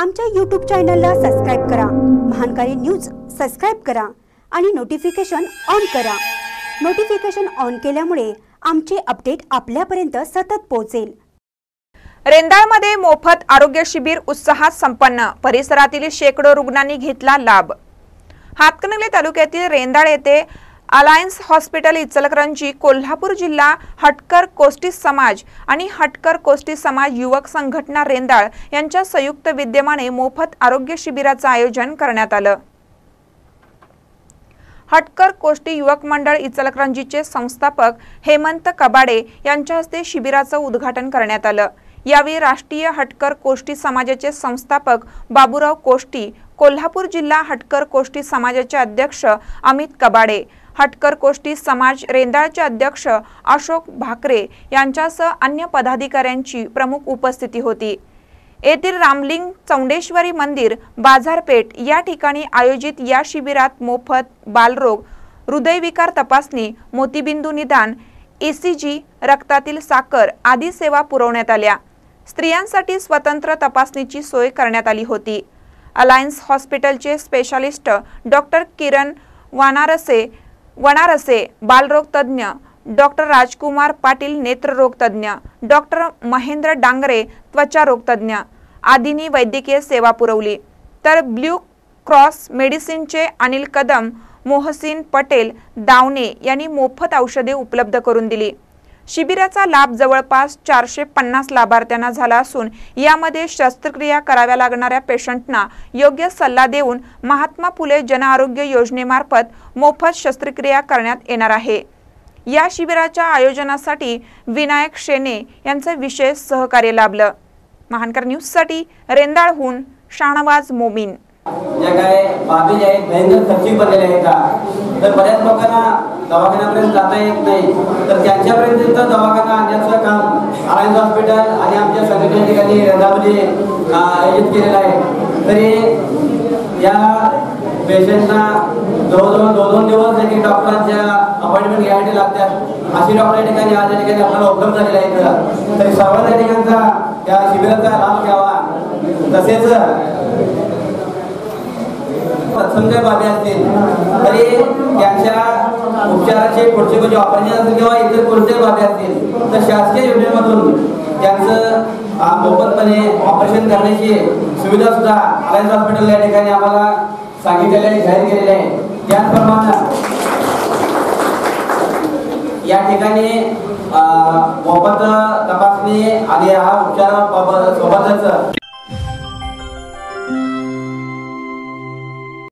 आमच्या यूट्यूब चॅनलला सबस्क्राईब करा. महानकारी न्यूज सबस्क्राईब करा आणि नोटिफिकेशन ऑन करा. नोटिफिकेशन ऑन केल्यामुळे आमचे अपडेट आपल्यापर्यंत सतत पोहोचेल. रेंदाळमध्ये मोफत आरोग्य शिबिर उत्साहात संपन्न. परिसरातील शेकडो रुग्णांनी घेतला लाभ. हातकणंगले तालुक्यातील रेंदाळ येथे अलायन्स हॉस्पिटल इचलकरंजी कोल्हापूर जिल्हा हटकर कोष्टी समाज आणि हटकर कोष्टी समाज युवक संघटना रेंदाळ यांच्या संयुक्त विद्यमाने मोफत आरोग्य शिबिराचं आयोजन करण्यात आलं. हटकर कोष्टी युवक मंडळ इचलकरंजीचे संस्थापक हेमंत कबाडे यांच्या हस्ते शिबिराचं उद्घाटन करण्यात आलं. यावेळी राष्ट्रीय हटकर कोष्टी समाजाचे संस्थापक बाबूराव कोष्टी कोल्हापूर जिल्हा हटकर कोष्टी समाजाचे अध्यक्ष अमित कबाडे हटकर कोष्टी समाज रेंदाळचे अध्यक्ष अशोक भाकरे यांच्यासह अन्य पदाधिकाऱ्यांची प्रमुख उपस्थिती होती. येथील रामलिंग चौंडेश्वरी मंदिर बाजारपेठ या ठिकाणी आयोजित या शिबिरात मोफत बालरोग हृदयविकार तपासणी मोतीबिंदू निदान ईसीजी रक्तातील साखर आदी सेवा पुरवण्यात आल्या. स्त्रियांसाठी स्वतंत्र तपासणीची सोय करण्यात आली होती. अलायन्स हॉस्पिटलचे स्पेशालिस्ट डॉक्टर किरण वानारसे वनारसे बालरोग तज्ज्ञ डॉक्टर राजकुमार पाटील नेत्ररोग तज्ज्ञ डॉक्टर महेंद्र डांगरे त्वचारोग तज्ज्ञ आदींनी वैद्यकीय सेवा पुरवली. तर ब्ल्यू क्रॉस मेडिसिनचे अनिल कदम मोहसिन पटेल दावणे यांनी मोफत औषधे उपलब्ध करून दिली. शिबिराचा लाभ जवळपास चारशे पन्नास लाभार्थ्यांना झाला असून यामध्ये शस्त्रक्रिया कराव्या लागणाऱ्या पेशंटना योग्य सल्ला देऊन महात्मा फुले जनआरोग्य योजनेमार्फत मोफत शस्त्रक्रिया करण्यात येणार आहे. या शिबिराच्या आयोजनासाठी विनायक शेने यांचं विशेष सहकार्य लाभलं. महानकर न्यूजसाठी रेंदाळहून शाहनवाज मोमीन. ज्या काय बाबी ज्या आहेत भयंकर खर्चिक बनलेल्या आहेत. का तर बऱ्याच लोकांना दवाखान्यापर्यंत जाता येत नाही. तर त्यांच्यापर्यंत दवाखाना आणण्याचं काम आरायज हॉस्पिटल आणि आमच्या सगळ्या ठिकाणी रजामध्ये आयोजित केलेलं आहे. तरी या पेशंटना जवळजवळ दोन दोन दिवस एक डॉक्टरांच्या अपॉइंटमेंट घ्यायला लागतात. अशी डॉक्टर ठिकाणी आज या ठिकाणी आपल्याला उपलब्ध झालेला आहे तरी सर्वांच्या ठिकाणचा या शिबिराचा लाभ घ्यावा. तसेच संख्या बाबी असतील तरी त्यांच्या उपचाराचे पुढचे म्हणजे ऑपरेशन असेल किंवा इतर कोणत्याही बाबी असतील तर शासकीय योजनेमधून त्यांचं मोफतपणे ऑपरेशन करण्याची सुविधा सुद्धा अलायन्स हॉस्पिटल या ठिकाणी आम्हाला सांगितलेले आहे जाहीर केलेले आहे. त्याचप्रमाणे या ठिकाणी मोफत तपासणी आणि हा उपचाराबाबत सोबतच